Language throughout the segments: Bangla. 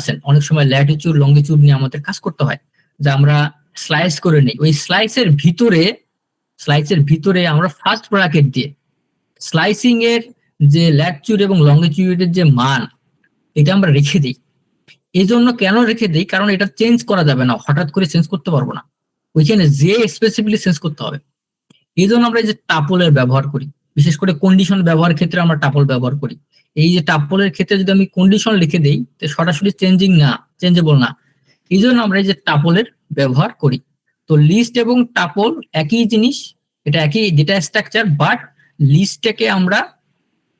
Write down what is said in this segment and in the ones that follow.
আছেন। অনেক সময় ল্যাটিচিউড লঙ্গিচিউড নিয়ে আমাদের কাজ করতে হয়, যে আমরা স্লাইস করে নিই। ওই স্লাইসের ভিতরে স্লাইসের ভিতরে আমরা ফার্স্ট ব্র্যাকেট দিয়ে স্লাইসিং এর যে ল্যাটিচিউড এবং লঙ্গিচিউডের যে মান, এটা আমরা রেখে দিই। এই জন্য কেন রেখে দিই? কারণ এটা চেঞ্জ করা যাবে না, হঠাৎ করে চেঞ্জ করতে পারব না। ওইখানে যে স্পেসিফিকলি চেঞ্জ করতে হবে। এই জন্য আমরা এই যে টাপলের ব্যবহার করি, বিশেষ করে কন্ডিশন ব্যবহারের ক্ষেত্রে আমরা টাপল ব্যবহার করি। এই যে টাপলের ক্ষেত্রে যদি আমি কন্ডিশন লিখে দিই, তো সরাসরি চেঞ্জিং না চেঞ্জেবল না। এই জন্য আমরা এই যে টাপলের ব্যবহার করি। তো লিস্ট এবং টাপল একই জিনিস, এটা একই ডেটা স্ট্রাকচার বাট লিস্টটাকে আমরা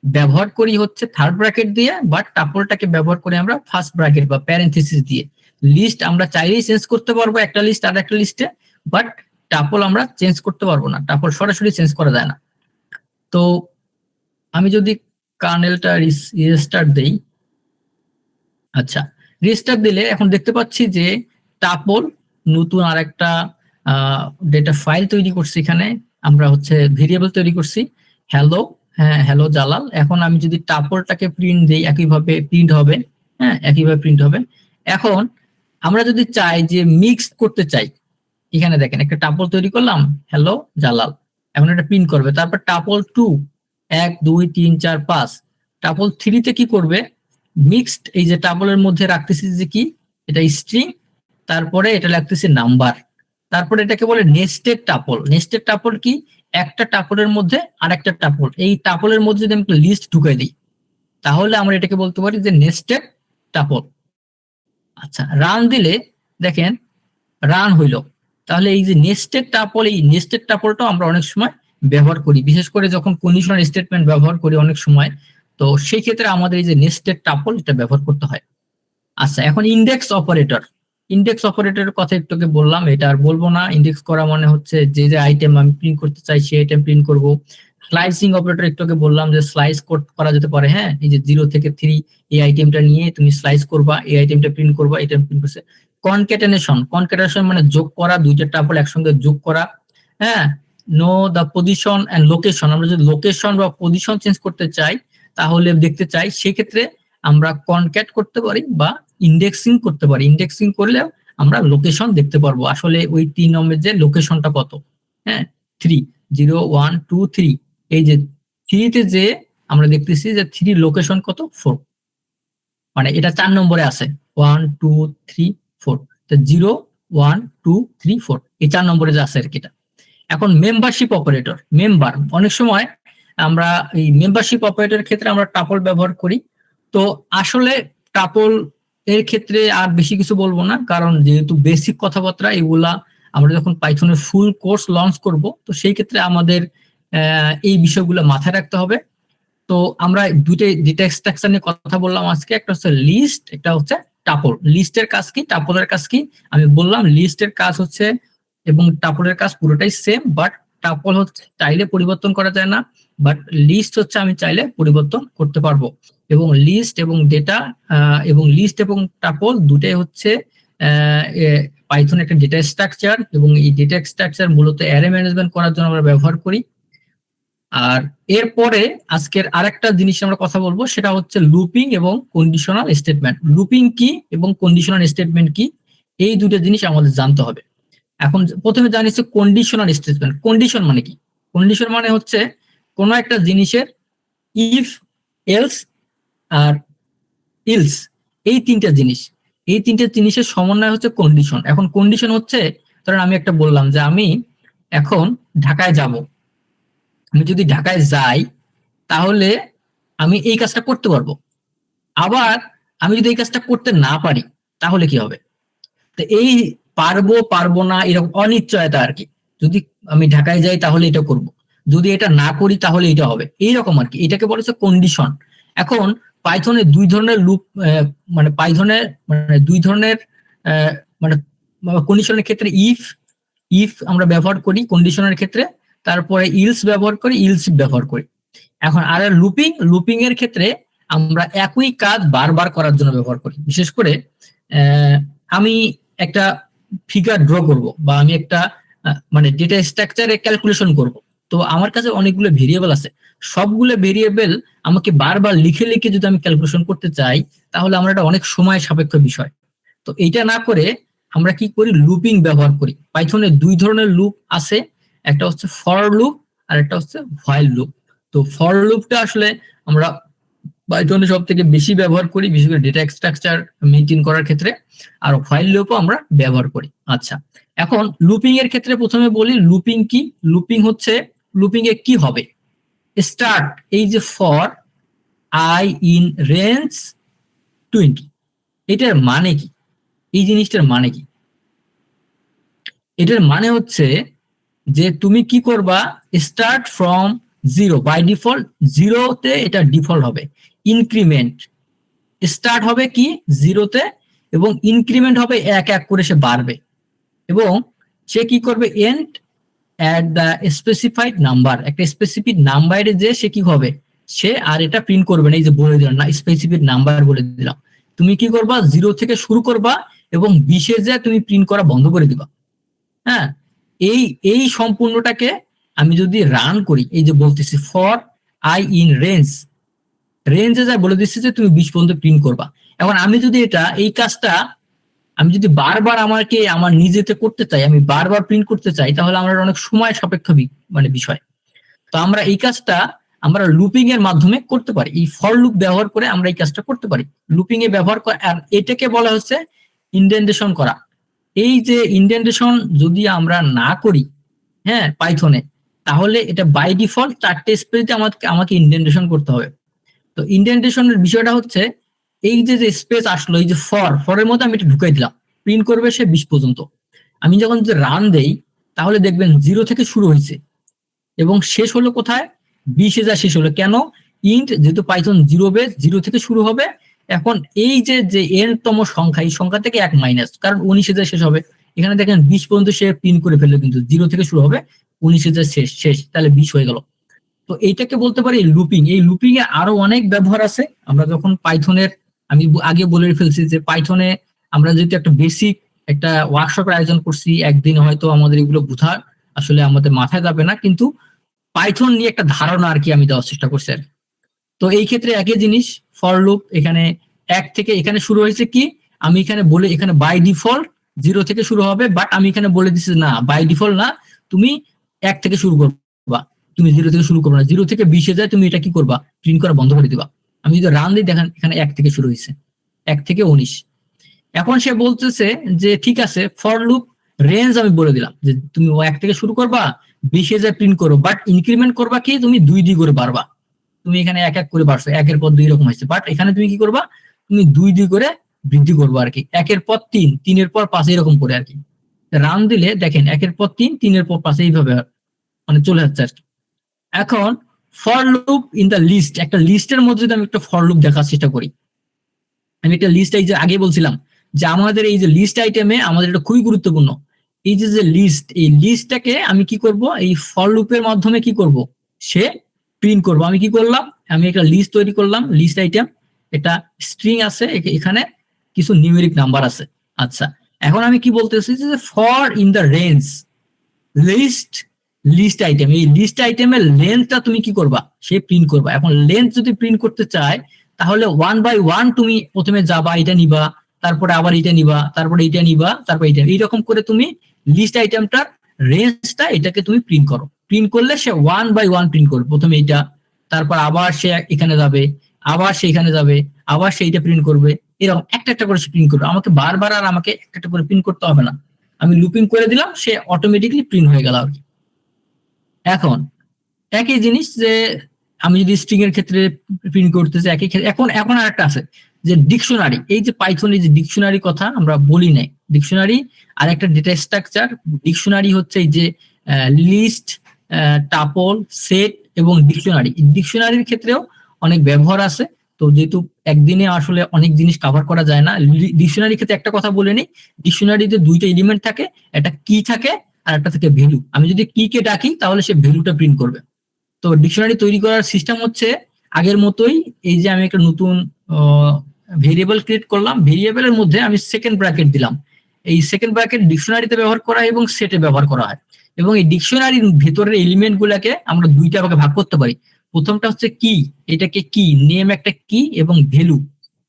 ব্যবহার করি হচ্ছে থার্ড ব্র্যাকেট দিয়ে বাট টাপলটাকে ব্যবহার করি আমরা ফার্স্ট ব্র্যাকেট বা প্যারেন্থেসিস দিয়ে। লিস্ট আমরা চাইলেই চেঞ্জ করতে পারব একটা লিস্ট আর একটা লিস্টে বাট টাপল আমরা চেঞ্জ করতে পারব না। টাপল সরাসরি চেঞ্জ করা যায় না। তো আমি যদি কার্নেলটা রিস্টার্ট দেই। আচ্ছা রিস্টার্ট দিলে এখন দেখতে পাচ্ছি যে টাপল নতুন আর একটা ডেটা ফাইল তৈরি করছি এখানে। আমরা হচ্ছে ভেরিয়েবল তৈরি করছি। হ্যালো হ্যাঁ হ্যালো জালাল। এখন আমি যদি টাপলটাকে প্রিন্ট দিই, একইভাবে প্রিন্ট হবে। হ্যাঁ একইভাবে প্রিন্ট হবে। এখন আমরা যদি চাই যে মিক্স করতে চাই, এখানে দেখেন একটা টাপল তৈরি করলাম হ্যালো জালাল। এখন এটা প্রিন্ট করবে। তারপর টাপল টু এক, দুই, তিন, চার, পাঁচ। টাপল থ্রিতে কি করবে? মিক্সড এই যে টাপলের মধ্যে রাখতেছি যে কি? এটা স্ট্রিং তারপরে এটা লাগতেছে নাম্বার তারপরে এটাকে বলে নেস্টেড টাপল নেস্টেড টাপল কি? একটা টাপলের মধ্যে আর একটা টাপল এই টাপলের মধ্যে যদি আমি লিস্ট ঢুকাই দিই, তাহলে আমরা এটাকে বলতে পারি যে নেস্টেড টাপল আচ্ছা রান দিলে দেখেন রান হইল। তাহলে এই যে নেস্টেড টাপল এই নেস্টেড টাপলটাও আমরা অনেক সময় ব্যবহার করি। বিশেষ করে যখন কন্ডিশনাল স্টেটমেন্ট ব্যবহার করি অনেক সময়, তো সেই ক্ষেত্রে আমাদের এই যে নেস্টেড টাপল এটা ব্যবহার করতে হয়। আচ্ছা এখন ইন্ডেক্স অপারেটর ইন্ডেক্স অপারেটরের কথা একটুকে বললাম, এটা আর বলব না। ইন্ডেক্স করা মানে হচ্ছে যে যে আইটেম আমি প্রিন্ট করতে চাই, সেই আইটেম প্রিন্ট করব। স্লাইসিং অপারেটর একটুকে বললাম যে স্লাইস করা যেতে পারে হ্যাঁ? এই যে জিরো থেকে থ্রি এই আইটেমটা নিয়ে তুমি স্লাইস করবা, এই আইটেমটা প্রিন্ট করবা এটা প্রিন্ট করছে। কনকেটেনেশন কনকেটেনেশন মানে যোগ করা, দুইটা টাপল একসঙ্গে যোগ করা হ্যাঁ? Know the position and location আমরা যদি লোকেশন বা পজিশন চেঞ্জ করতে চাই, তাহলে দেখতে চাই, সেক্ষেত্রে আমরা কনক্যাট করতে পারি বা ইন্ডেক্সিং করতে পারি। ইন্ডেক্সিং করলে আমরা লোকেশন দেখতে পারব। আসলে ওই তিন নম্বরের যে লোকেশনটা কত? হ্যাঁ three zero one two three এই যে থ্রিতে যে আমরা দেখতেছি যে থ্রি লোকেশন কত? ফোর মানে এটা চার নম্বরে আছে। One two three four zero one two three four এই চার নম্বরে যে আছে আর কি এটা। এখন মেম্বারশিপ অপারেটর মেম্বার অনেক সময় আমরা এই মেম্বারশিপ অপারেটরের ক্ষেত্রে আমরা টাপল ব্যবহার করি। তো আসলে টাপল এর ক্ষেত্রে আর বেশি কিছু বলব না, কারণ যেহেতু বেসিক কথাবার্তা এগুলা আমরা যখন পাইথনের ফুল কোর্স লঞ্চ করব, তো সেই ক্ষেত্রে আমাদের এই বিষয়গুলো মাথায় রাখতে হবে। তো আমরা দুইটাই ডেটা এক্সট্রাকশন নিয়ে কথা বললাম আজকে, একটা হচ্ছে লিস্ট একটা হচ্ছে টাপল লিস্টের কাজ কি? টাপলের কাজ কি? আমি বললাম লিস্টের কাজ হচ্ছে এবং টাপলের কাজ পুরোটাই সেম বাট টাপল হচ্ছে, চাইলে পরিবর্তন করা যায় না বাট লিস্ট হচ্ছে আমি চাইলে পরিবর্তন করতে পারব। এবং লিস্ট এবং ডেটা এবং লিস্ট এবং টাপল দুটাই হচ্ছে পাইথন একটা ডেটা স্ট্রাকচার এবং এই ডেটা স্ট্রাকচার মূলত অ্যারে ম্যানেজমেন্ট করার জন্য আমরা ব্যবহার করি। আর এরপরে আজকের আরেকটা জিনিস আমরা কথা বলব, সেটা হচ্ছে লুপিং এবং কন্ডিশনাল স্টেটমেন্ট লুপিং কি এবং কন্ডিশনাল স্টেটমেন্ট কি? এই দুটো জিনিস আমাদের জানতে হবে। এখন প্রথমে জানি হচ্ছে কন্ডিশনাল স্টেটমেন্ট কন্ডিশন মানে কি? কন্ডিশন মানে হচ্ছে কোন একটা জিনিসের ইফ এলস আর ইলস এই তিনটা জিনিস। এই তিনটা জিনিসের সমন্বয় হচ্ছে কন্ডিশন এখন কন্ডিশন হচ্ছে, ধরেন আমি একটা বললাম যে আমি এখন ঢাকায় যাব। আমি যদি ঢাকায় যাই, তাহলে আমি এই কাজটা করতে পারব। আবার আমি যদি এই কাজটা করতে না পারি, তাহলে কি হবে? তো এই পারব পারব না, এরকম অনিশ্চয়তা আর কি। যদি আমি ঢাকায় যাই তাহলে এটা করব। যদি এটা না করি তাহলে এটা হবে। এইরকম আর কি। এটাকে বলেছে কন্ডিশন এখন পাইথনের দুই ধরনের লুপ মানে পাইথনের মানে দুই ধরনের মানে কন্ডিশনের ক্ষেত্রে ইফ ইফ আমরা ব্যবহার করি কন্ডিশনের ক্ষেত্রে, তারপরে ইলস ব্যবহার করি ইলস ব্যবহার করি। এখন আর লুপিং লুপিং এর ক্ষেত্রে আমরা একই কাজ বারবার করার জন্য ব্যবহার করি। বিশেষ করে আমি একটা ফিগার ড্র করব বা আমি একটা মানে ডেটা স্ট্রাকচারে ক্যালকুলেশন করব। তো আমার কাছে অনেকগুলো ভেরিয়েবল আছে। সবগুলো ভেরিয়েবল আমাকে বারবার লিখে লিখে যদি আমি ক্যালকুলেশন করতে চাই, তাহলে আমরা এটা অনেক সময় সাপেক্ষ বিষয়। তো এইটা না করে আমরা কি করি? লুপিং ব্যবহার করি। পাইথনে দুই ধরনের লুপ আছে। একটা হচ্ছে ফর লুপ আর একটা হচ্ছে হোয়াইল লুপ তো ফর লুপটা আসলে আমরা পাইথনে সব থেকে বেশি ব্যবহার করি, বিশেষ করে ডেটা স্ট্রাকচার মেনটেন করার ক্ষেত্রে, আর হোয়াইল লুপও আমরা ব্যবহার করি। আচ্ছা এখন লুপিং এর ক্ষেত্রে প্রথমে বলি লুপিং কি? লুপিং হচ্ছে লুপিং এ কি হবে? স্টার্ট এই যে for I in range twenty এটার মানে কি? এই জিনিসটার মানে কি? এটার মানে হচ্ছে যে তুমি কি করবা? Start from zero by default জিরোতে এটা ডিফল্ট হবে। ইনক্রিমেন্ট স্টার্ট হবে কি? জিরোতে এবং ইনক্রিমেন্ট হবে এক এক করে সে বাড়বে। এবং সে কি করবে? End at the specified number একটা স্পেসিফিক নাম্বারে যে সে কি হবে? সে আর এটা প্রিন্ট করবে না, এই যে বলে দিলাম না স্পেসিফিক নাম্বার বলে দিলাম। তুমি কি করবা? জিরো থেকে শুরু করবা এবং বিশে যে তুমি প্রিন্ট করা বন্ধ করে দিবা। হ্যাঁ? এই এই সম্পূর্ণটাকে আমি যদি রান করি, এই যে বলতেছি ফর আই ইন রেঞ্জ রেঞ্জে যা বলে দিচ্ছে যে তুমি বিশ পর্যন্ত প্রিন্ট করবা। এখন আমি যদি এটা, এই কাজটা আমি যদি বারবার আমাকে, আমার নিজেতে করতে চাই, আমি বারবার প্রিন্ট করতে চাই, তাহলে আমার অনেক সময় সাপেক্ষ মানে বিষয়। তো আমরা এই কাজটা, আমরা লুপিং এর মাধ্যমে করতে পারি। এই ফর লুপ ব্যবহার করে আমরা এই কাজটা করতে পারি। লুপিং এ ব্যবহার করে, আর এটাকে বলা হচ্ছে ইন্ডেন্টেশন করা। এই যে ইন্ডেন্টেশন যদি আমরা না করি হ্যাঁ পাইথনে তাহলে এটা বাই ডিফল্ট চারটে স্পেসে আমাকে আমাকে ইন্ডেন্টেশন করতে হবে। তো ইন্ডেন্টেশনের বিষয়টা হচ্ছে, এই যে যে স্পেস আসলো, এই যে ফর ফরের মধ্যে আমি এটা ঢুকাই দিলাম। প্রিন্ট করবে সে বিশ পর্যন্ত। আমি যখন যদি রান দেই, তাহলে দেখবেন জিরো থেকে শুরু হয়েছে। এবং শেষ হলো কোথায়? বিশে যা শেষ হলো। কেন? ইন্ট যেহেতু পাইথন জিরো বেস জিরো থেকে শুরু হবে। এখন এই যে যে তম সংখ্যা, এই সংখ্যা থেকে এক মাইনাস কারণ উনিশে যা শেষ হবে। এখানে দেখেন বিশ পর্যন্ত সে প্রিন্ট করে ফেলল কিন্তু জিরো থেকে শুরু হবে। উনিশে যা শেষ শেষ, তাহলে বিশ হয়ে গেল। তো এইটাকে বলতে পারি লুপিং এই লুপিং এ আরও অনেক ব্যবহার আছে। আমরা যখন পাইথনের আমি আগে বলে ফেলছি যে পাইথনে আমরা যেহেতু একটা বেসিক একটা ওয়ার্কশপের আয়োজন করছি, একদিন হয়তো আমাদের এগুলো বোঝা আসলে আমাদের মাথায় যাবে না, কিন্তু পাইথন নিয়ে একটা ধারণা আর কি আমি দেওয়ার চেষ্টা করছি আর তো এই ক্ষেত্রে একই জিনিস ফর লুপ এখানে এক থেকে, এখানে শুরু হয়েছে কি? আমি এখানে বলে, এখানে বাই ডিফল্ট জিরো থেকে শুরু হবে বাট আমি এখানে বলে দিচ্ছি না বাই ডিফল্ট না, তুমি এক থেকে শুরু করবা তুমি জিরো থেকে শুরু করবে না। জিরো থেকে বিশে যায় তুমি এটা কি করবা? প্রিন্ট করা বন্ধ করে দিবা। আমি যদি রান দিই, দেখেন এখানে এক থেকে শুরু হয়েছে। এক থেকে উনিশ। এখন সে বলতেছে যে, ঠিক আছে ফর লুপ রেঞ্জ আমি বলে দিলাম যে, তুমি এক থেকে শুরু করবা, বিশে যায় প্রিন্ট করো বাট ইনক্রিমেন্ট করবা কি? তুমি দুই দুই করে বাড়বা। তুমি এখানে এক এক করে বাড়ছো। একের পর দুই রকম হয়েছে। বাট এখানে তুমি কি করবা? তুমি দুই দুই করে বৃদ্ধি করব আর কি। একের পর তিন, তিনের পর পাঁচ, এরকম করে আর কি। রান দিলে, দেখেন, একের পর তিন, তিনের পর পাঁচ, এইভাবে মানে চলে যাচ্ছে আর কি। এখন for loop in the list একটা লিস্টের মধ্যে যদি আমি একটা ফর লুপ দেখার চেষ্টা করি, আমি একটা লিস্ট এই যে আগে বলছিলাম যে আমাদের এই যে লিস্ট আইটেমে আমাদের এটা খুবই গুরুত্বপূর্ণ। এই যে যে লিস্ট এই লিস্টটাকে আমি কি করব? এই ফর লুপের মাধ্যমে কি করব? সে প্রিন্ট করব। আমি কি করলাম? আমি একটা লিস্ট তৈরি করলাম লিস্ট আইটেম এটা স্ট্রিং আছে এখানে কিছু নিউমেরিক নাম্বার আছে। আচ্ছা এখন আমি কি বলতেছি যে for in the range list list item এই লিস্ট আইটেমের লেন্থটা তুমি কি করবা? সে প্রিন্ট করবা। এখন লেন্থ যদি প্রিন্ট করতে চায়, তাহলে ওয়ান বাই ওয়ান তুমি প্রথমে যাবা, এটা নিবা, তারপরে আবার এটা নিবা, তারপরে এটা নিবা, তারপরে এটা। এইরকম করে তুমি লিস্ট আইটেমটার রেঞ্জটা এটাকে তুমি প্রিন্ট করো। প্রিন্ট করলে সে ওয়ান বাই ওয়ান প্রিন্ট করবে। প্রথমে এইটা তারপর আবার সে এখানে যাবে, আবার সে এখানে যাবে, আবার সে এটা প্রিন্ট করবে। এরকম একটা একটা করে সে প্রিন্ট করবে। আমাকে বারবার আর আমাকে একটা একটা করে প্রিন্ট করতে হবে না। আমি লুপিং করে দিলাম, সে অটোমেটিকলি প্রিন্ট হয়ে গেল আর কি। এখন, একই জিনিস যে আমি যদি স্ট্রিং এর ক্ষেত্রে প্রিন্ট করতেছি, একই ক্ষেত্রে, এখন এখন আর একটা আছে, যে ডিকশনারি এই যে পাইথনের যে ডিকশনারি কথা আমরা বলি নাই। ডিকশনারি আর একটা ডেটা স্ট্রাকচার ডিকশনারি হচ্ছে এই যে লিস্ট টাপল সেট এবং ডিকশনারি ডিকশনারির ক্ষেত্রেও অনেক ব্যবহার আছে। তো যেহেতু একদিনে আসলে অনেক জিনিস কভার করা যায় না ডিকশনারি ক্ষেত্রে একটা কথা বলে নিই ডিকশনারিতে দুইটা এলিমেন্ট থাকে, একটা কি থাকে আর একটা থেকে ভ্যালু আমি যদি কি কে ডাকি, তাহলে সে ভ্যালুটা প্রিন্ট করবে। তো ডিকশনারি তৈরি করার সিস্টেম হচ্ছে, আগের মতোই এই যে আমি একটা নতুন ভেরিয়েবল ক্রিয়েট করলাম ভেরিয়েবলের মধ্যে আমি সেকেন্ড ব্র্যাকেট দিলাম। এই সেকেন্ড ব্র্যাকেট ডিকশনারিতে ব্যবহার করা হয় এবং সেটে ব্যবহার করা হয়। এবং এই ডিকশনারির ভেতরের এলিমেন্ট গুলাকে আমরা দুইটা ভাগে ভাগ করতে পারি। প্রথমটা হচ্ছে কি এটাকে কি নেম একটা কি এবং ভ্যালু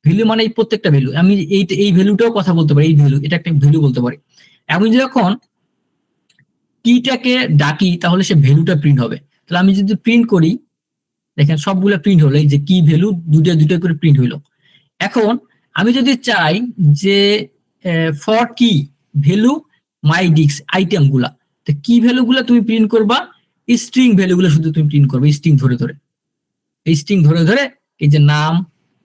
ভ্যালু মানে এই প্রত্যেকটা ভ্যালু আমি এই এই ভ্যালুটাও কথা বলতে পারি, এই ভ্যালু এটা একটা ভ্যালু বলতে পারি। আমি যখন কিটাকে ডাকি, তাহলে সে ভ্যালুটা প্রিন্ট হবে। তাহলে আমি যদি প্রিন্ট করি, দেখেন সবগুলো প্রিন্ট হলো, এই যে কি ভ্যালু দুটো দুটো করে প্রিন্ট হইল। এখন আমি যদি চাই যে ফর কি? ভ্যালু মাই ডিক্স আইটেমগুলা। তো কি ভ্যালু গুলা তুমি প্রিন্ট করবা? স্ট্রিং ভ্যালু গুলো শুধু তুমি প্রিন্ট করবে স্ট্রিং ধরে ধরে। স্ট্রিং ধরে ধরে, এই যে নাম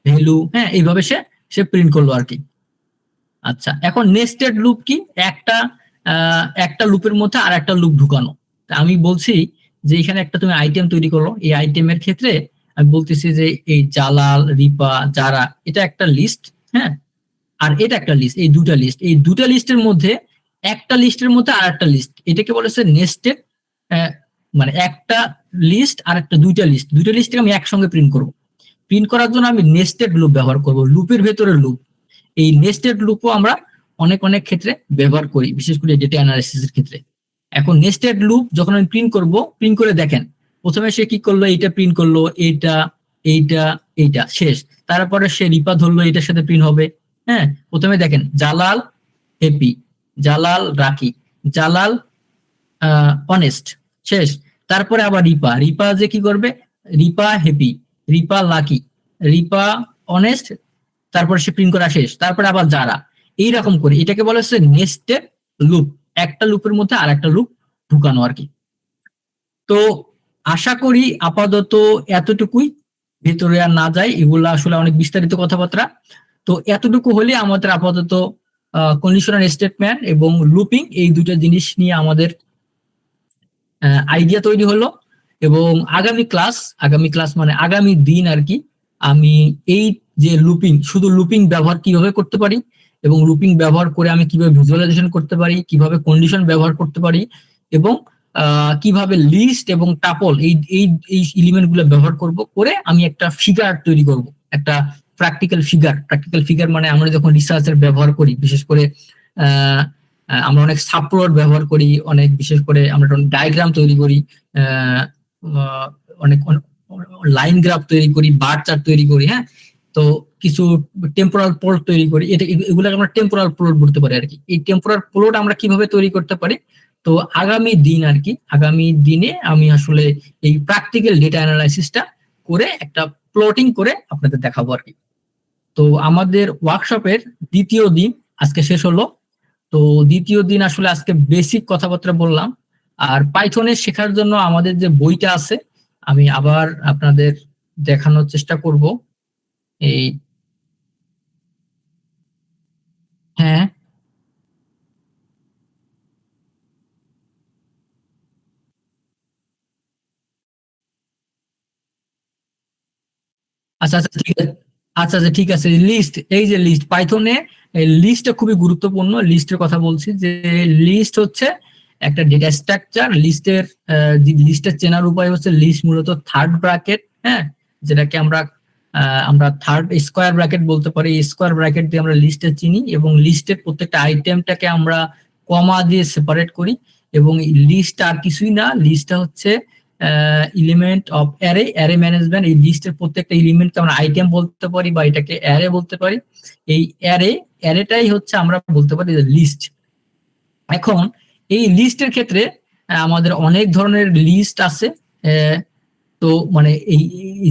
ভ্যালু হ্যাঁ এইভাবে সে সে প্রিন্ট করল আর কি। আচ্ছা এখন নেস্টেড লুপ কি? একটা একটা লুপের মধ্যে আর একটা লুপ ঢুকানো। আমি বলছি যে এখানে একটা তুমি আইটেম তৈরি করো এই আইটেমের ক্ষেত্রে আমি বলতেছি যে এই জালাল, রিপা, যারা, এটা একটা লিস্ট হ্যাঁ? আর এটা একটা লিস্ট এই দুটা লিস্ট এই দুটা লিস্টের মধ্যে একটা লিস্টের মধ্যে আর একটা লিস্ট এটাকে বলেছে নেস্টেড মানে একটা লিস্ট আর একটা দুইটা লিস্ট দুইটা লিস্টকে আমি একসঙ্গে প্রিন্ট করব। প্রিন্ট করার জন্য আমি নেস্টেড লুপ ব্যবহার করব লুপের ভেতরে লুপ এই নেস্টেড লুপও আমরা অনেক অনেক ক্ষেত্রে ব্যবহার করি, বিশেষ করে ডেটা অ্যানালাইসিস এর ক্ষেত্রে। এখন নেস্টেড লুপ যখন আমি প্রিন্ট করব প্রিন্ট করে দেখেন। প্রথমে সে কি করল? এইটা প্রিন্ট করল, এইটা এইটা এইটা, শেষ। তারপরে সে রিপা ধরলো এটার সাথে প্রিন্ট হবে। হ্যাঁ? প্রথমে দেখেন, Jalal happy Jalal lucky Jalal honest শেষ। তারপরে আবার রিপা রিপা যে কি করবে? Ripa happy Ripa lucky Ripa honest তারপরে সে প্রিন্ট করা শেষ। তারপরে আবার যারা। এইরকম করে, এটাকে বলা হচ্ছে নেস্টেড লুপ একটা লুপের মধ্যে আর একটা লুপ ঢুকানো আর কি। তো আশা করি আপাতত এতটুকুই। ভেতরে আর না যায় এগুলো আসলে অনেক বিস্তারিত কথাবার্তা। তো এতটুকু হলে আমাদের আপাতত কন্ডিশনাল স্টেটমেন্ট এবং লুপিং এই দুটো জিনিস নিয়ে আমাদের আইডিয়া তৈরি হলো। এবং আগামী ক্লাস আগামী ক্লাস মানে আগামী দিন আর কি, আমি এই যে লুপিং শুধু লুপিং ব্যবহার কীভাবে করতে পারি এবং লুপিং ব্যবহার করে আমি কীভাবে ভিজুয়ালাইজেশন করতে পারি, কীভাবে কন্ডিশন ব্যবহার করতে পারি এবং কীভাবে লিস্ট এবং টাপল এই এই এই এলিমেন্টগুলো ব্যবহার করব করে আমি একটা ফিগার তৈরি করব। একটা প্র্যাকটিক্যাল ফিগার প্র্যাকটিক্যাল ফিগার মানে আমরা যখন রিসার্চের ব্যবহার করি, বিশেষ করে আমরা অনেক সাপ্লোড ব্যবহার করি, অনেক বিশেষ করে আমরা ডায়াগ্রাম তৈরি করি অনেক লাইন গ্রাফ তৈরি করি বার চার্ট তৈরি করি হ্যাঁ? তো কিছু টেম্পোরাল প্লট তৈরি করি। এটা এগুলোকে আমরা টেম্পোরাল প্লট বলতে পারি আর কি এই টেম্পোরাল প্লট আমরা কীভাবে তৈরি করতে পারি? তো আগামী দিন আর কি আগামী দিনে আমি আসলে এই প্র্যাকটিক্যাল ডেটা অ্যানালাইসিসটা করে একটা প্লটিং করে আপনাদের দেখাবো আর কি তো আমাদের ওয়ার্কশপের দ্বিতীয় দিন আজকে শেষ হলো। তো দ্বিতীয় দিন আসলে আজকে বেসিক কথাবার্তা বললাম। আর পাইথনের শেখার জন্য আমাদের যে বইটা আছে, আমি আবার আপনাদের দেখানোর চেষ্টা করব। এই হ্যাঁ। আচ্ছা আচ্ছা ঠিক আছে। আচ্ছা আচ্ছা ঠিক আছে। লিস্ট এই যে লিস্ট পাইথনে লিস্টটা খুবই গুরুত্বপূর্ণ। লিস্টের কথা বলছি যে লিস্ট হচ্ছে একটা ডেটা স্ট্রাকচার লিস্টের লিস্টের চেনার উপায় হচ্ছে লিস্ট মূলত থার্ড ব্র্যাকেট হ্যাঁ? যেটাকে আমরা আমরা থার্ড স্কোয়ার ব্র্যাকেট বলতে পারি। স্কোয়ার ব্র্যাকেট দিয়ে আমরা লিস্টে চিনি এবং লিস্টের প্রত্যেকটা আইটেমটাকে আমরা কমা দিয়ে সেপারেট করি এবং লিস্ট আর কিছুই না লিস্টটা হচ্ছে element of array array management এই লিস্টের প্রত্যেকটা এলিমেন্টকে আমরা আইটেম বলতে পারি বা এটাকে অ্যারে বলতে পারি। এই অ্যারে অ্যারেটাই হচ্ছে আমরা বলতে পারি লিস্ট এখন এই লিস্টের ক্ষেত্রে আমাদের অনেক ধরনের লিস্ট আছে। তো মানে এই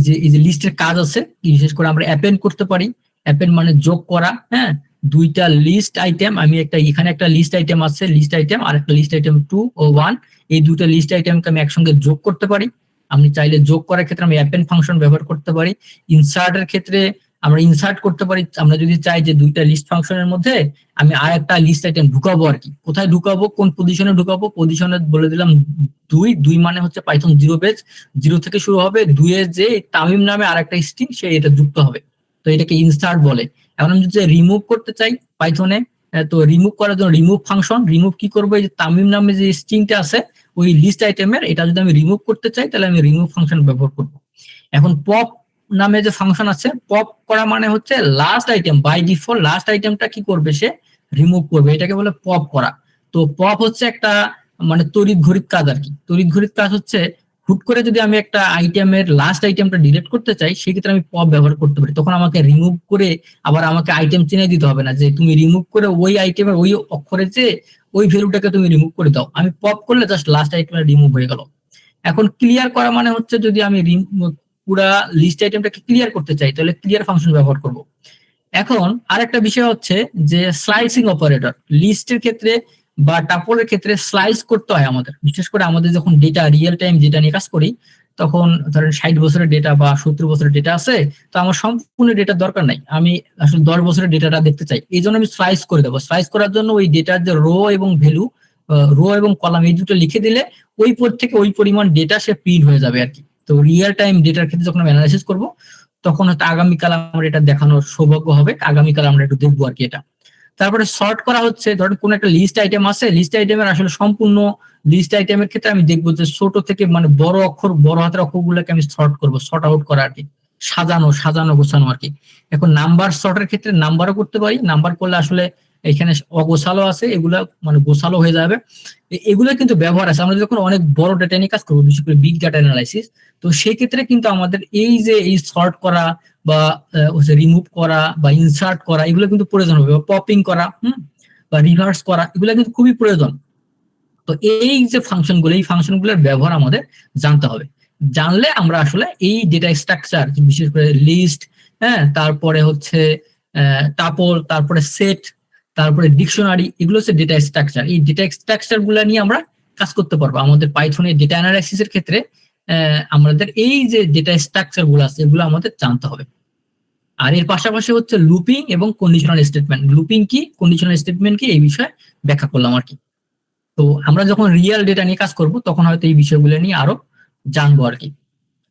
যে এই যে লিস্টের কাজ আছে বিশেষ করে আমরা অ্যাপেন্ড করতে পারি। অ্যাপেন্ড মানে যোগ করা হ্যাঁ? দুইটা লিস্ট আইটেম আমি একটা, এখানে একটা লিস্ট আইটেম আছে লিস্ট আইটেম আর একটা লিস্ট আইটেম টু ও ওয়ান এই দুটো লিস্ট আইটেমকে আমি একসঙ্গে যোগ করতে পারি। আমি চাইলে যোগ করার ক্ষেত্রে আমি অ্যাপেন্ড ফাংশন ব্যবহার করতে পারি। ইনসার্টের ক্ষেত্রে আমরা ইনসার্ট করতে পারি, আমরা যদি চাই যে দুইটা লিস্ট ফাংশনের মধ্যে আমি আর একটা লিস্ট আইটেম ঢুকাবো আর কি। কোথায় ঢুকাবো, কোন পজিশনে ঢুকাবো পজিশনে বলে দিলাম দুই দুই মানে হচ্ছে পাইথন জিরো পেজ জিরো থেকে শুরু হবে দুইয়ের যে তামিম নামে আর একটা স্ট্রিং সে এটা যুক্ত হবে। তো এটাকে ইনসার্ট বলে। এখন আমি যদি রিমুভ করতে চাই পাইথনে তো রিমুভ করার জন্য রিমুভ ফাংশন রিমুভ কি করব? এই যে তামিম নামে যে স্ট্রিংটা আছে, ওই লিস্ট আইটেমের এটা যদি আমি রিমুভ করতে চাই, তাহলে আমি রিমুভ ফাংশন ব্যবহার করব। এখন পপ নামে যে ফাংশন আছে পপ করা মানে হচ্ছে last item by default last আইটেমটা কি করবে সে? রিমুভ করবে। এটাকে বলে পপ করা। তো পপ হচ্ছে একটা মানে তড়িৎ ঘড়িত কাজ আর কি। তড়িৎ ঘড়িত কাজ হচ্ছে হুট করে যদি আমি একটা আইটেমের লাস্ট আইটেমটা ডিলিট করতে চাই, সেক্ষেত্রে আমি পপ ব্যবহার করতে পারি। তখন আমাকে রিমুভ করে আবার আমাকে আইটেম চিনে দিতে হবে না যে তুমি রিমুভ করে ওই আইটেমের ওই অক্ষরে যে ওই ভ্যালুটাকে তুমি রিমুভ করে দাও। আমি পপ করলে জাস্ট লাস্ট আইটেমটা রিমুভ হয়ে গেল। এখন ক্লিয়ার করা মানে হচ্ছে যদি আমি পুরা লিস্ট আইটেমটাকে ক্লিয়ার করতে চাই, তাহলে ক্লিয়ার ফাংশন ব্যবহার করব। এখন আরেকটা বিষয় হচ্ছে যে স্লাইসিং অপারেটর লিস্টের ক্ষেত্রে বা টাপলের ক্ষেত্রে স্লাইস করতে হয় আমাদের। বিশেষ করে আমাদের যখন ডেটা রিয়েল টাইম ডেটা নিয়ে কাজ করি, তখন ধরেন ষাট বছরের ডেটা বা সত্তর বছরের ডেটা আছে, তো আমার সম্পূর্ণ ডেটার দরকার নাই। আমি আসলে দশ বছরের ডেটাটা দেখতে চাই। এই জন্য আমি স্লাইস করে দেবো। স্লাইস করার জন্য ওই ডেটার যে রো এবং ভ্যালু রো এবং কলাম এই দুটো লিখে দিলে ওই পর থেকে ওই পরিমাণ ডেটা সে প্রিন্ট হয়ে যাবে আর কি। তো রিয়েল টাইম ডেটার ক্ষেত্রে যখন আমি অ্যানালাইসিস করব, তখন হয়তো আগামীকাল আমার এটা দেখানোর সৌভাগ্য হবে, আগামীকাল আমরা একটু দেখব আর কি এটা। তারপরে সর্ট করা হচ্ছে, ধরেন কোন একটা লিস্ট আইটেম আছে লিস্ট আইটেমের আসলে সম্পূর্ণ লিস্ট আইটেমের ক্ষেত্রে আমি দেখব যে ছোট থেকে মানে বড় অক্ষর, বড় হাতের অক্ষরগুলোকে আমি সর্ট করব সর্ট আউট করা আর কি। সাজানো সাজানো, গোছানো আর কি। এখন নাম্বার সর্টের ক্ষেত্রে নাম্বারও করতে পারি নাম্বার করলে আসলে এখানে অগোছালো আছে, এগুলা মানে গোছালো হয়ে যাবে। এগুলো কিন্তু ব্যবহার আছে। আমরা যখন অনেক বড় ডেটা নিয়ে কাজ করব, বিশেষ করে বিগ ডাটা অ্যানালাইসিস তো সেই ক্ষেত্রে কিন্তু আমাদের এই যে এই সর্ট করা বা হচ্ছে রিমুভ করা বা ইনসার্ট করা, এগুলো কিন্তু প্রয়োজন হবে। বা পপিং করা, হুম, বা রিভার্স করা, এগুলো কিন্তু খুবই প্রয়োজন। তো এই যে ফাংশনগুলো এই ফাংশনগুলোর ব্যবহার আমাদের জানতে হবে। জানলে আমরা আসলে এই ডেটা স্ট্রাকচার বিশেষ করে লিস্ট হ্যাঁ তারপরে হচ্ছে টাপল তারপরে সেট তারপরে ডিকশনারি এগুলো হচ্ছে ডেটা স্ট্রাকচার এই ডেটা স্ট্রাকচারগুলা নিয়ে আমরা কাজ করতে পারব। আমাদের পাইথনের ডেটা অ্যানালাইসিস এর ক্ষেত্রে আমাদের এই যে ডেটা স্ট্রাকচারগুলো আছে, এগুলো আমাদের জানতে হবে। আর এর পাশাপাশি হচ্ছে লুপিং এবং কন্ডিশনাল স্টেটমেন্ট লুপিং কি? কন্ডিশনাল স্টেটমেন্ট কি? এই বিষয়ে ব্যাখ্যা করলাম আর কি। তো আমরা যখন রিয়েল ডেটা নিয়ে কাজ করব, তখন হয়তো এই বিষয়গুলো নিয়ে আরও জানব আর কি।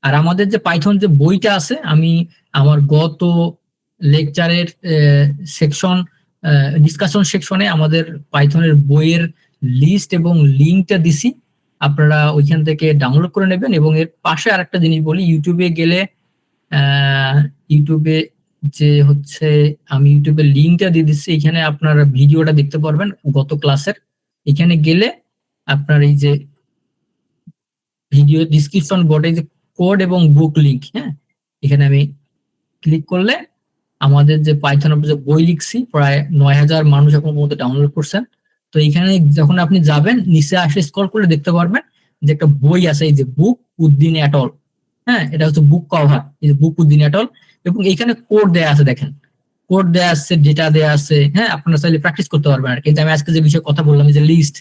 আর আমাদের যে পাইথন যে বইটা আছে, আমি আমার গত লেকচারের সেকশন ডিসকাশন সেকশনে আমাদের পাইথনের বইয়ের লিস্ট এবং লিঙ্কটা দিছি। আপনারা ওইখান থেকে ডাউনলোড করে নেবেন এবং এর পাশে আরেকটা জিনিস বলি ইউটিউবে গেলে ইউটিউবে যে হচ্ছে আমি ইউটিউবে লিঙ্কটা দিয়ে দিচ্ছি, এখানে আপনারা ভিডিওটা দেখতে পারবেন গত ক্লাসের এখানে গেলে আপনার এই যে ভিডিও ডিসক্রিপশন বোর্ডে যে কোড এবং বুক লিঙ্ক হ্যাঁ? এখানে আমি ক্লিক করলে আমাদের যে পাইথন যে বই লিখছি, প্রায় নয় হাজার মানুষ এখন পর্যন্ত ডাউনলোড করছেন। তো এখানে যখন আপনি যাবেন, নিচে আসে স্কল করে দেখতে পারবেন যে একটা বই আছে, এই যে বুক উদ্দিন অ্যাটল হ্যাঁ এটা হচ্ছে বুক কভার এই যে বুক উদ্দিন অ্যাটল এবং এখানে কোড দেয়া আছে দেখেন। কোড দেয়া আছে ডেটা দেয়া আছে হ্যাঁ আপনারা চাইলে প্র্যাকটিস করতে পারবেন আর কিন্তু আমি আজকে যে বিষয়ে কথা বললাম যে লিস্ট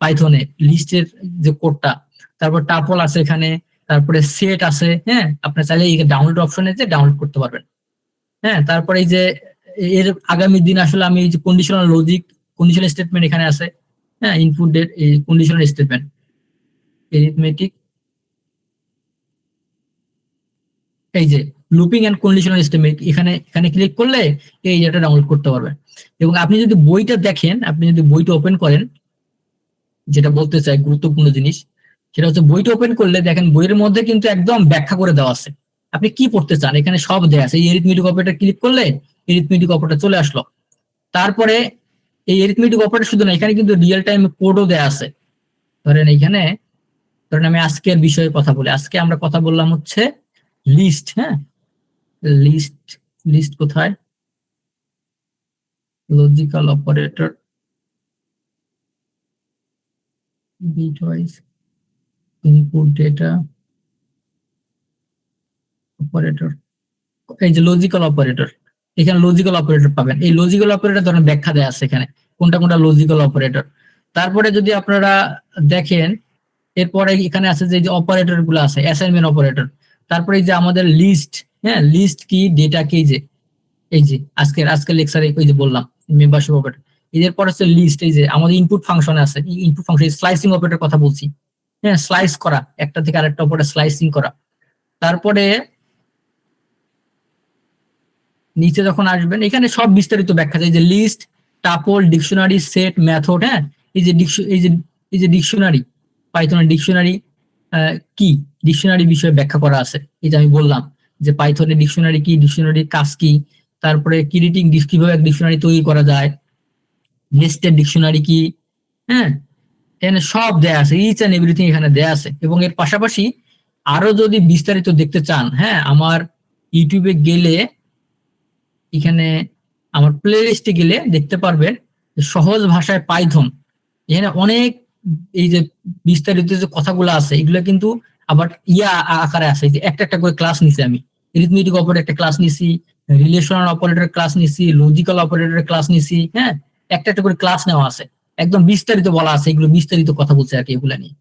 পাইথনে লিস্টের যে কোডটা তারপর টাপল আছে এখানে, তারপরে সেট আছে হ্যাঁ আপনার চাইলে এই ডাউনলোড অপশনে যে ডাউনলোড করতে পারবেন। হ্যাঁ তারপরে এই যে এর আগামী দিন আসলে আমি এই যে কন্ডিশনাল লজিক কন্ডিশনাল স্টেটমেন্ট এখানে আছে। হ্যাঁ ইনপুট ডেট এই কন্ডিশনাল স্টেটমেন্ট এরিথমেটিক এই যে লুপিং এন্ড কন্ডিশনাল স্টেটমেন্ট এখানে এখানে ক্লিক করলে এই যেটা ডাউনলোড করতে পারবেন এবং আপনি যদি বইটা দেখেন, আপনি যদি বইটা ওপেন করেন, যেটা বলতে চাই, গুরুত্বপূর্ণ জিনিস, সেটা হচ্ছে বইটা ওপেন করলে দেখেন বইয়ের মধ্যে কিন্তু একদম ব্যাখ্যা করে দেওয়া আছে। আপনি কি পড়তে চান? এখানে সব দেয়া আছে। এই এরিথমেটিক অপারেটর ক্লিক করলে এরিথমেটিক অপারেটর চলে আসলো। তারপরে এই এরিথমেটিক অপারেটর শুধু না, এখানে কিন্তু রিয়েল টাইম কোডও দেয়া আছে। ধরেন এখানে ধরেন আমি আজকের বিষয়ে কথা বলি। আজকে আমরা কথা বললাম হচ্ছে লিস্ট হ্যাঁ? লিস্ট লিস্ট কোথায়? Logical operator bitwise input data operator এই যে লজিক্যাল অপারেটর এখানে লজিক্যাল অপারেটর পাবেন। এই লজিক্যাল অপারেটর ধরেন ব্যাখ্যা দেয়া আছে এখানে, কোনটা কোনটা লজিক্যাল অপারেটর তারপরে যদি আপনারা দেখেন, এরপরে এখানে আছে যে অপারেটরগুলো আছে অ্যাসাইনমেন্ট অপারেটর তারপরে যে আমাদের লিস্ট হ্যাঁ লিস্ট কি ডেটা কি যে, এই যে আজকের আজকের লেকচারে ওই যে বললাম মেম্বারশিপ অপারেটর এদের পর হচ্ছে লিস্ট এই যে আমাদের ইনপুট ফাংশন আছে ইনপুট ফাংশন স্লাইসিং অপারেটর কথা বলছি। হ্যাঁ স্লাইস করা, একটা থেকে আরেকটা উপরে স্লাইসিং করা। তারপরে নিচে যখন আসবেন, এখানে সব বিস্তারিত ব্যাখ্যা যায় যে list tuple dictionary set method হ্যাঁ? এই যে এই যে এই যে ডিকশনারি পাইথনের ডিকশনারি কি? ডিকশনারি বিষয়ে ব্যাখ্যা করা আছে। এই যে আমি বললাম যে পাইথনের ডিকশনারি কি ডিকশনারির কাজ কি, তারপরে কিরিটিং কীভাবে এক ডিকশনারি তৈরি করা যায় নেস্টেড ডিকশনারি কি হ্যাঁ? এখানে সব দেয়া আছে ইচ অ্যান্ড এভরিথিং এখানে দেয়া আছে। এবং এর পাশাপাশি আরও যদি বিস্তারিত দেখতে চান হ্যাঁ আমার ইউটিউবে গেলে এখানে আমার প্লে লিস্টে গেলে দেখতে পারবেন সহজ ভাষায় পাইথন। এখানে অনেক এই যে বিস্তারিত যে কথাগুলো আছে, এগুলো কিন্তু আবার ইয়া আকারে আছে। যে একটা একটা করে ক্লাস নিছি আমি। রিথমেটিক অপারেটর একটা ক্লাস নিছি রিলেশনাল অপারেটর ক্লাস নিছি লজিক্যাল অপারেটর ক্লাস নিছি হ্যাঁ? একটা একটা করে ক্লাস নেওয়া আছে। একদম বিস্তারিত বলা আছে, এগুলো বিস্তারিত কথা বলছে আর কি এগুলো নিয়ে।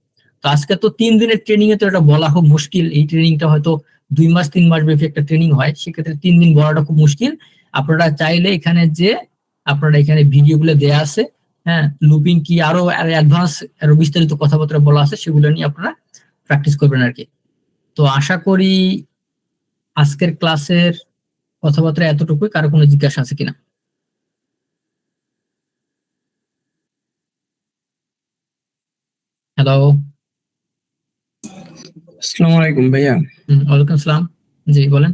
তো আজকে তো তিন দিনের ট্রেনিং এ তো এটা বলা খুব মুশকিল। এই ট্রেনিংটা হয়তো দুই মাস, তিন মাস ব্যাপী একটা ট্রেনিং হয়। সেক্ষেত্রে তিন দিন বলাটা খুব মুশকিল। আপনারা চাইলে এখানে যে আপনারা এখানে ভিডিও গুলো দেয়া আছে হ্যাঁ লুপিং কি আরও অ্যাডভান্স আরও বিস্তারিত কথাবার্তা বলা আছে সেগুলো নিয়ে আপনারা প্র্যাকটিস করবেন আর কি তো আশা করি আজকের ক্লাসের কথাবার্তা এতটুকুই কারও কোনো জিজ্ঞাসা আছে কিনা? হ্যালো আসসালামু আলাইকুম ভাইয়া। ওয়ালাইকুম আসসালাম। জি বলেন।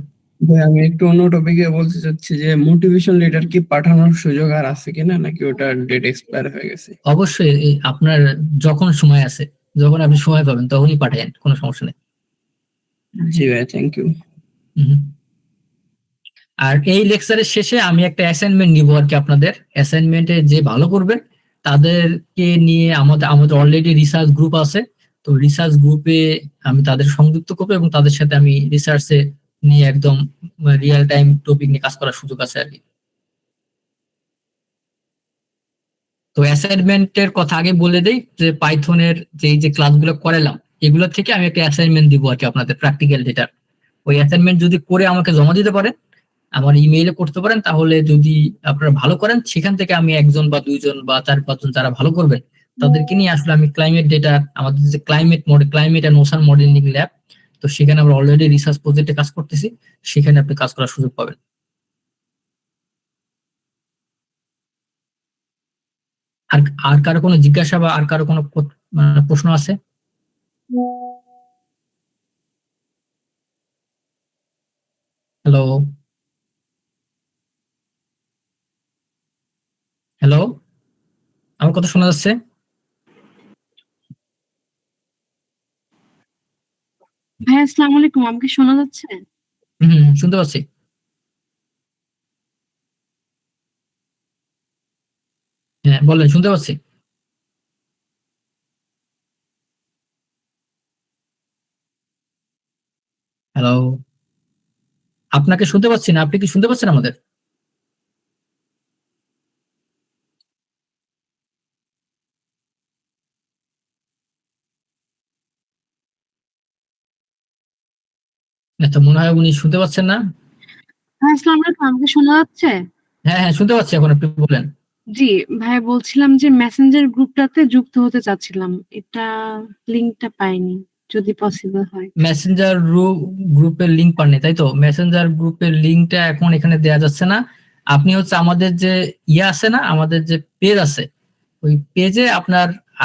আমি একটু অন্য টপিকে বলতে চাচ্ছি যে মোটিভেশন লেটার কি পাঠানোর সুযোগ আর আছে কিনা নাকি ওটা ডেট এক্সপায়ার হয়ে গেছে? অবশ্যই এই আপনার যখন সময় আছে যখন আপনি সময় পাবেন তখনই পাঠায়েন কোনো সমস্যা নেই। জি ভাই থ্যাংক ইউ। আর এই লেকচারের শেষে আমি একটা অ্যাসাইনমেন্ট নিব আর কি আপনাদের। অ্যাসাইনমেন্টে যে ভালো করবে তাদেরকে নিয়ে আমাদের আমাদের অলরেডি রিসার্চ গ্রুপ আছে। তো রিসার্চ গ্রুপে আমি তাদের সংযুক্ত করব এবং তাদের সাথে আমি রিসার্চে নিয়ে একদম রিয়েল টাইম টপিক নিয়ে কাজ করার সুযোগ আছে আর কি। তো অ্যাসাইনমেন্টের কথা আগে বলে দেই যে পাইথনের যে যে ক্লাসগুলো করালাম, এগুলো থেকে আমি একটা অ্যাসাইনমেন্ট দিব আর কি আপনাদের প্র্যাকটিক্যাল যেটা ওই অ্যাসাইনমেন্ট যদি করে আমাকে জমা দিতে পারেন, আমার ইমেইলে করতে পারেন, তাহলে যদি আপনারা ভালো করেন, সেখান থেকে আমি একজন বা দুইজন বা চার পাঁচজন যারা ভালো করবেন, তাদেরকে নিয়ে আসলে আমি ক্লাইমেট ডেটা আমাদের যে climate model climate and ocean modelling lab তো সেখানে আমরা অলরেডি রিসার্চ প্রজেক্টে কাজ করতেছি, সেখানে আপনি কাজ করার সুযোগ পাবেন। আর আর কারও কোনো জিজ্ঞাসা বা আর কারও কোনো মানে প্রশ্ন আছে? হ্যালো হ্যালো আমার কথা শোনা যাচ্ছে? ভাই আসসালামু আলাইকুম। আমাকে শোনা যাচ্ছে? হুম, শুনতে পাচ্ছি। হ্যাঁ বলেন শুনতে পাচ্ছি। হ্যালো আপনাকে শুনতে পাচ্ছি না? আপনি কি শুনতে পাচ্ছেন আমাদের? আচ্ছা মনে হয় উনি শুনতে পাচ্ছেন না? ভাই আসসালামু আলাইকুম আমাকে শোনা যাচ্ছে? হ্যাঁ হ্যাঁ শুনতে পাচ্ছি এখন আপনি বলেন। জি ভাই বলছিলাম যে মেসেঞ্জার গ্রুপটাতে যুক্ত হতে চাচ্ছিলাম। এটা লিংকটা পাইনি যদি পসিবল হয়। মেসেঞ্জার গ্রুপের লিংক পাননি তাই তো? মেসেঞ্জার গ্রুপের লিংকটা এখন এখানে দেওয়া যাচ্ছে না। আপনি হচ্ছে আমাদের যে ইয়ে আছে না আমাদের যে পেজ আছে ওই পেজে আপনার